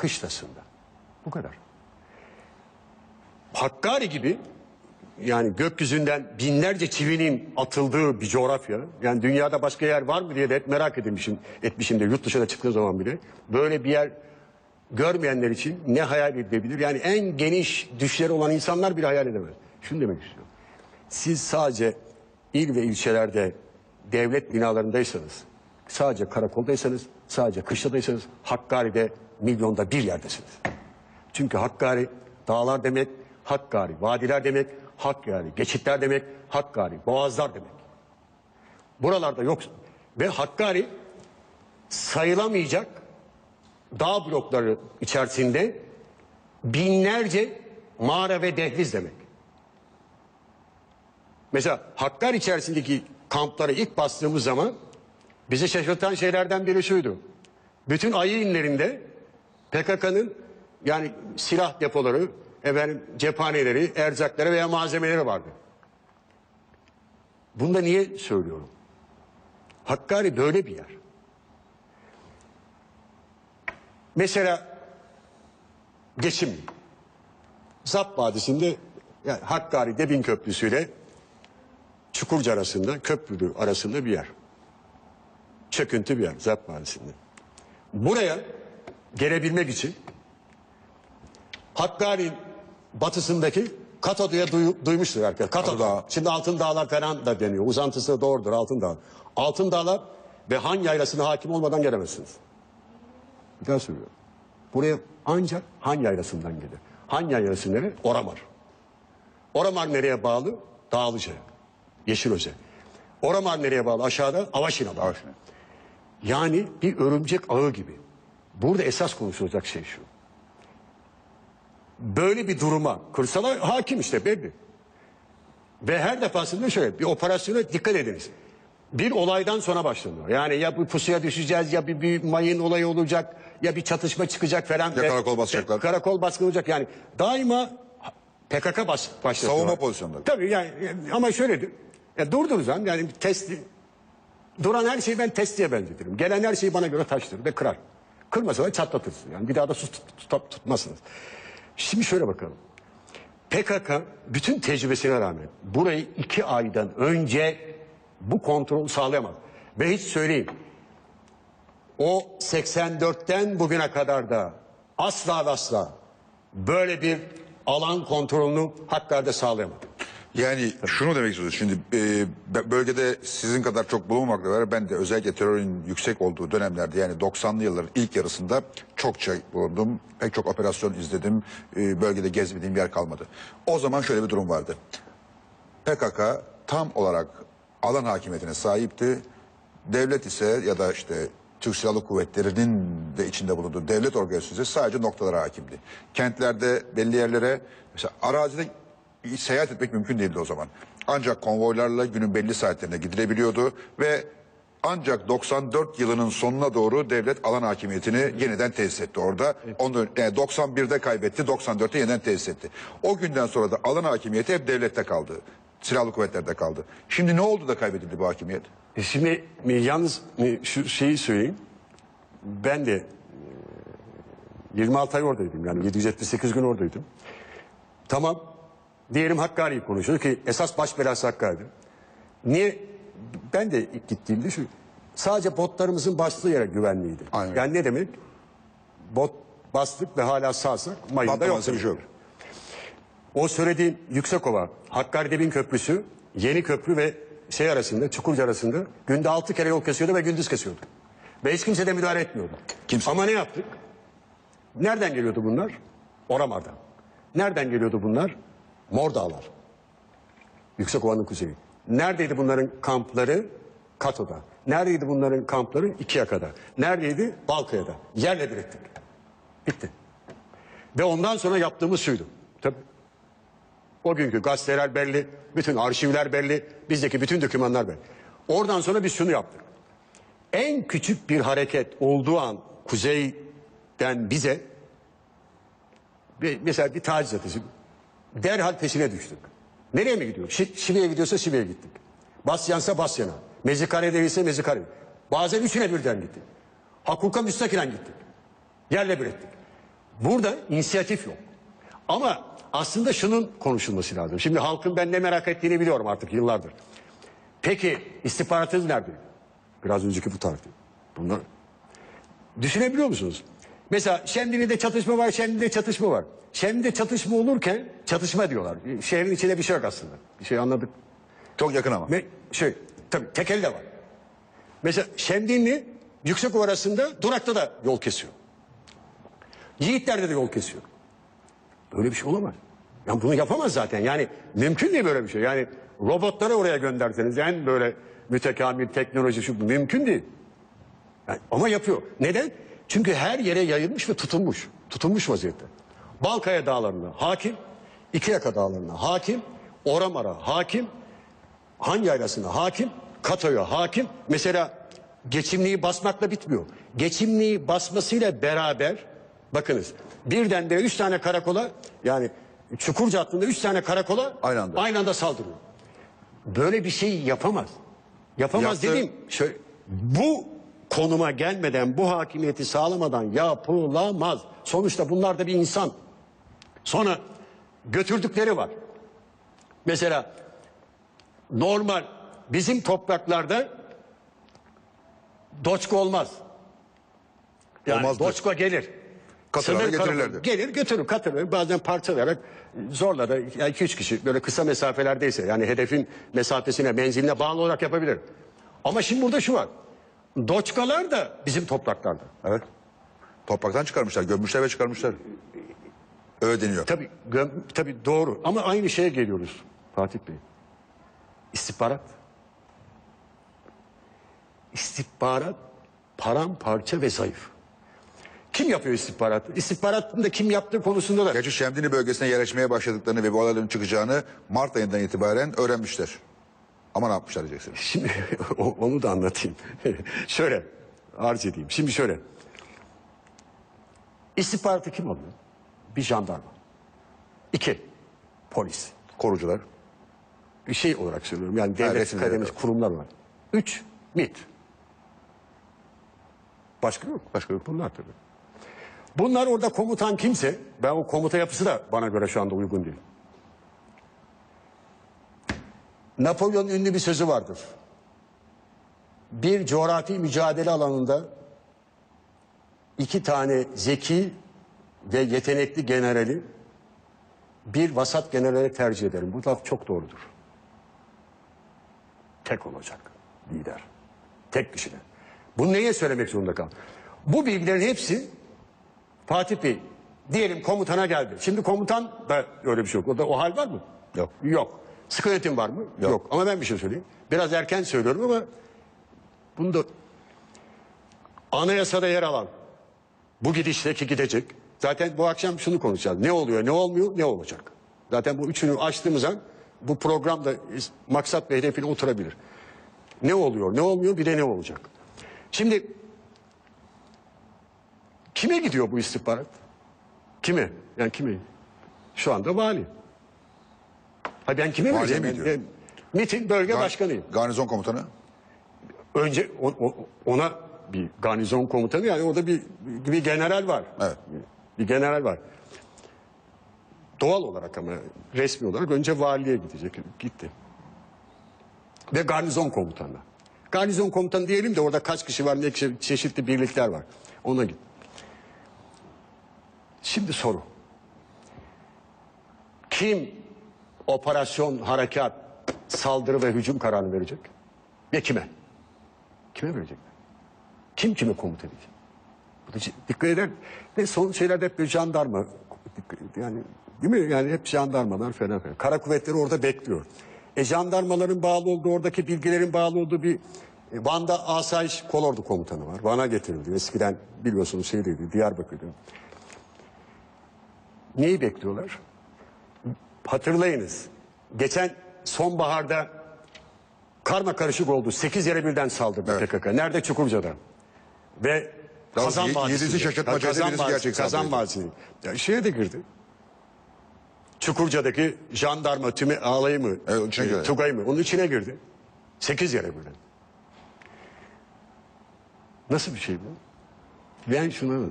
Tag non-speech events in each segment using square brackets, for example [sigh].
kışlasında. Bu kadar. Hakkari gibi yani gökyüzünden binlerce çivinin atıldığı bir coğrafya. Yani dünyada başka yer var mı diye de hep merak etmişim, etmişim de yurt dışına çıktığım zaman bile. Böyle bir yer görmeyenler için ne hayal edilebilir? Yani en geniş düşleri olan insanlar bile hayal edemez. Şunu demek istiyorum. Siz sadece il ve ilçelerde devlet binalarındaysanız, sadece karakoldaysanız, sadece kışladaysanız Hakkari'de milyonda bir yerdesiniz. Çünkü Hakkari dağlar demek, Hakkari vadiler demek, Hakkari geçitler demek, Hakkari boğazlar demek. Buralarda yok. Ve Hakkari sayılamayacak dağ blokları içerisinde binlerce mağara ve dehliz demek. Mesela Hakkari içerisindeki kamplara ilk bastığımız zaman bizi şaşırtan şeylerden biri şuydu. Bütün ayı inlerinde PKK'nın yani silah depoları, efendim cephaneleri, erzakları veya malzemeleri vardı. Bunu da niye söylüyorum? Hakkari böyle bir yer. Mesela geçim. Zap Vadisi'nde yani Hakkari Debin Köprüsü ile Çukurca arasında, köprülü arasında bir yer. Çöküntü bir yer Zap Vadisi'nde. Buraya gelebilmek için Hakkari'nin batısındaki Katodu'ya duy, duymuştur herkes. Katodu. Dağı. Şimdi Altın Dağlar falan da deniyor. Uzantısı doğrudur Altın Dağ. Altın Dağlar ve Han Yaylası'na hakim olmadan gelemezsiniz. Bir daha söylüyorum. Buraya ancak Han Yaylası'ndan gelir. Han Yaylası nere? Oramar. Oramar nereye bağlı? Dağlıca. Yeşilöze. Oramar nereye bağlı? Aşağıda Avaşin'e bağlı. Avaşin'e. Yani bir örümcek ağı gibi. Burada esas konuşulacak şey şu. Böyle bir duruma kırsala hakim işte belli. Ve her defasında şöyle bir operasyona dikkat ediniz. Bir olaydan sonra başlanıyor. Yani ya bir pusuya düşeceğiz ya bir, bir mayın olayı olacak ya bir çatışma çıkacak falan. Ya Ve- karakol basacaklar. ve Karakol baskın olacak yani. Daima PKK bas, başlatıyor. Savunma pozisyonları. Tabii yani ama şöyledir. Ya durduruz zaman yani bir testi duran her şeyi ben testiye benzetirim. Gelen her şeyi bana göre taştır ve kırar. Kırmasa da çatlatırsın. Yani bir daha da sus tut, tut- tutmazsınız. Şimdi şöyle bakalım. PKK bütün tecrübesine rağmen burayı iki aydan önce bu kontrolü sağlayamaz. Ve hiç söyleyeyim. O 84'ten bugüne kadar da asla asla böyle bir alan kontrolünü Hakkari'de sağlayamadı. Yani şunu demek istiyoruz. Şimdi e, bölgede sizin kadar çok bulunmamakla beraber ben de özellikle terörün yüksek olduğu dönemlerde yani 90'lı yılların ilk yarısında çokça bulundum. Pek çok operasyon izledim. E, bölgede gezmediğim yer kalmadı. O zaman şöyle bir durum vardı. PKK tam olarak alan hakimiyetine sahipti. Devlet ise ya da işte Türk Silahlı Kuvvetleri'nin de içinde bulunduğu devlet organizasyonu sadece noktalara hakimdi. Kentlerde belli yerlere mesela arazide seyahat etmek mümkün değildi o zaman. Ancak konvoylarla günün belli saatlerinde gidilebiliyordu ve ancak 94 yılının sonuna doğru devlet alan hakimiyetini yeniden tesis etti orada. Ondan, yani 91'de kaybetti, 94'te yeniden tesis etti. O günden sonra da alan hakimiyeti hep devlette kaldı. Silahlı kuvvetlerde kaldı. Şimdi ne oldu da kaybedildi bu hakimiyet? E Şimdi e, yalnız e, şu şeyi söyleyeyim. Ben de e, 26 ay oradaydım yani 778 gün oradaydım. Tamam. Diyelim Hakkari'yi konuşuyor ki esas baş belası Hakkari'di. Niye? Ben de ilk gittiğimde şu sadece botlarımızın bastığı yere güvenliydi. Aynen. Yani ne demek? Bot bastık ve hala sağsak mayında yok. Yok. O söylediğim Yüksekova, Hakkari Debin Köprüsü, Yeni Köprü ve şey arasında, Çukurca arasında günde altı kere yol kesiyordu ve gündüz kesiyordu. Ve hiç kimse de müdahale etmiyordu. Kimse. Ama ne yaptık? Nereden geliyordu bunlar? Oramar'dan. Nereden geliyordu bunlar? Mor Dağlar. Yüksekova'nın kuzeyi. Neredeydi bunların kampları? Kato'da. Neredeydi bunların kampları? İkiyaka'da. Neredeydi? Balkaya'da. Yerle bir ettik. Bitti. Ve ondan sonra yaptığımız şuydu. Tabii. O günkü gazeteler belli, bütün arşivler belli, bizdeki bütün dokümanlar belli. Oradan sonra biz şunu yaptık. En küçük bir hareket olduğu an kuzeyden bize mesela bir taciz ateşi derhal peşine düştük. Nereye mi gidiyor? Şi, gidiyorsa Şile'ye gittik. Basyansa Basyan'a. Mezikare değilse Mezikare. Bazen üçüne birden gittik. Hakuka müstakilen gittik. Yerle bir ettik. Burada inisiyatif yok. Ama aslında şunun konuşulması lazım. Şimdi halkın ben ne merak ettiğini biliyorum artık yıllardır. Peki istihbaratınız nerede? Biraz önceki bu tarafta. Bunlar Düşünebiliyor musunuz? Mesela Şemdinli'de çatışma var, Şemdinli'de çatışma var. Şemdinli'de çatışma olurken çatışma diyorlar. Şehrin içinde bir şey yok aslında. Bir şey anladık. Çok yakın ama. Me şey, tabii tekeli de var. Mesela Şemdinli Yüksekova arasında Durak'ta da yol kesiyor. Yiğitler'de de yol kesiyor. Böyle bir şey olamaz. Yani bunu yapamaz zaten. Yani mümkün değil böyle bir şey. Yani robotları oraya gönderseniz en böyle mütekamil teknoloji şu mümkün değil. Yani ama yapıyor. Neden? Çünkü her yere yayılmış ve tutunmuş. Tutunmuş vaziyette. Balkaya dağlarına hakim, İkiyaka dağlarına hakim, Oramar'a hakim, Han yaylasına hakim, Kato'ya hakim. Mesela geçimliği basmakla bitmiyor. Geçimliği basmasıyla beraber bakınız birdenbire üç tane karakola yani Çukurca hattında üç tane karakola Aynı anda. aynı anda saldırıyor. Böyle bir şey yapamaz. Yapamaz Yaptı. dediğim şöyle, bu konuma gelmeden bu hakimiyeti sağlamadan yapılamaz. Sonuçta bunlar da bir insan. Sonra götürdükleri var. Mesela normal bizim topraklarda doçka olmaz. Yani Olmazdı. doçka gelir. Katırlara Sınır getirirlerdi. Gelir götürür katırır bazen parçalayarak zorla da 2-3 kişi böyle kısa mesafelerdeyse yani hedefin mesafesine menziline bağlı olarak yapabilir. Ama şimdi burada şu var. Doçkalar da bizim topraklarda. Evet. Topraktan çıkarmışlar, gömmüşler ve çıkarmışlar. Öyle deniyor. Tabii, göm- tabii doğru ama aynı şeye geliyoruz Fatih Bey. İstihbarat. İstihbarat paramparça ve zayıf. Kim yapıyor istihbaratı? İstihbaratın da kim yaptığı konusunda da Gerçi Şemdinli bölgesine yerleşmeye başladıklarını ve bu olayların çıkacağını Mart ayından itibaren öğrenmişler. Ama ne yapmışlar diyeceksiniz. Şimdi [laughs] onu da anlatayım. [laughs] şöyle arz edeyim. Şimdi şöyle. İstihbaratı kim alıyor? Bir jandarma. İki, polis. Korucular. Bir şey olarak söylüyorum. Yani devlet kademesi kurumlar var. Üç, MIT. Başka yok. Başka yok. Bunlar tabii. Bunlar orada komutan kimse, ben o komuta yapısı da bana göre şu anda uygun değil. Napolyon'un ünlü bir sözü vardır. Bir coğrafi mücadele alanında iki tane zeki ve yetenekli generali bir vasat generale tercih ederim. Bu laf çok doğrudur. Tek olacak lider. Tek kişiden. Bunu neye söylemek zorunda kal? Bu bilgilerin hepsi Fatih Bey diyelim komutana geldi. Şimdi komutan da öyle bir şey yok. Orada o hal var mı? Yok. Yok. Sıkı yönetim var mı? Yok. Ama ben bir şey söyleyeyim. Biraz erken söylüyorum ama bunu da anayasada yer alan bu gidişteki gidecek. Zaten bu akşam şunu konuşacağız. Ne oluyor, ne olmuyor, ne olacak? Zaten bu üçünü açtığımız an bu programda maksat ve hedefine oturabilir. Ne oluyor, ne olmuyor, bir de ne olacak? Şimdi kime gidiyor bu istihbarat? Kime? Yani kime? Şu anda vali. Ha ben kime Valiye vereceğim? mi Ben- gidiyor? ben MİT'in bölge başkanıyım. Garnizon komutanı. Önce o- o- ona bir garnizon komutanı yani orada bir, bir general var. Evet. Bir general var. Doğal olarak ama resmi olarak önce valiliğe gidecek. Gitti. Ve garnizon komutanı. Garnizon komutanı diyelim de orada kaç kişi var ne kişi, çeşitli birlikler var. Ona git. Şimdi soru. Kim operasyon, harekat, saldırı ve hücum kararını verecek? Ve kime? Kime verecekler? Kim kime komut edecek? Bu da Dikkat eder. Ve son şeylerde hep bir jandarma. Yani değil mi? Yani hep jandarmalar falan filan. Kara kuvvetleri orada bekliyor. E jandarmaların bağlı olduğu, oradaki bilgilerin bağlı olduğu bir e, Van'da Asayiş Kolordu Komutanı var. Van'a getirildi. Eskiden biliyorsunuz şeydeydi, Diyarbakır'da. Neyi bekliyorlar? Hatırlayınız. Geçen sonbaharda karma karışık oldu. Sekiz yere birden saldırdı Evet. PKK. Nerede? Çukurca'da. Ve Daha Kazan Vadisi. yedisi Kazan Vadisi, Kazan. Vadisi. Ya şeye de girdi. Çukurca'daki jandarma tümü alayı mı? Evet, e, girdi. Tugay mı? Onun içine girdi. Sekiz yere birden. Nasıl bir şey bu? Ben şuna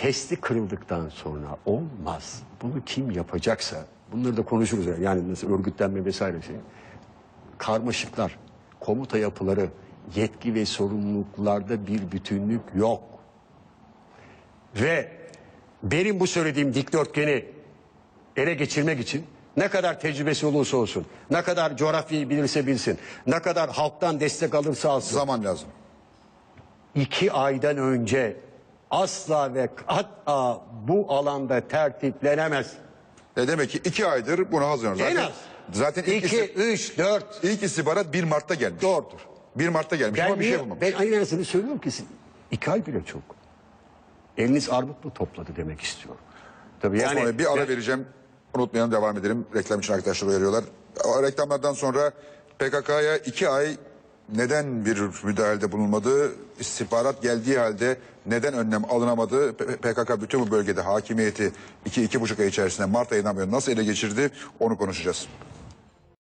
testi kırıldıktan sonra olmaz. Bunu kim yapacaksa bunları da konuşuruz yani, yani nasıl örgütlenme vesaire şey. Karmaşıklar, komuta yapıları, yetki ve sorumluluklarda bir bütünlük yok. Ve benim bu söylediğim dikdörtgeni ele geçirmek için ne kadar tecrübesi olursa olsun, ne kadar coğrafyayı bilirse bilsin, ne kadar halktan destek alırsa alsın, Zaman lazım. iki aydan önce asla ve hatta bu alanda tertiplenemez. E demek ki iki aydır buna hazırlanıyor. En az. zaten ilk, 2, isi- 3, 4. ilk istihbarat 1 Mart'ta gelmiş. Doğrudur. 1 Mart'ta gelmiş ama bir şey bulmamış. ben aynısını söylüyorum ki siz- iki ay bile çok. Eliniz armut mu topladı demek istiyorum. Tabii Osman yani bir ara ben- vereceğim. Unutmayalım devam edelim. Reklam için arkadaşlar uyarıyorlar. O reklamlardan sonra PKK'ya iki ay neden bir müdahalede bulunmadı? İstihbarat geldiği halde neden önlem alınamadı? PKK bütün bu bölgede hakimiyeti iki, iki buçuk ay içerisinde Mart ayından beri nasıl ele geçirdi? Onu konuşacağız.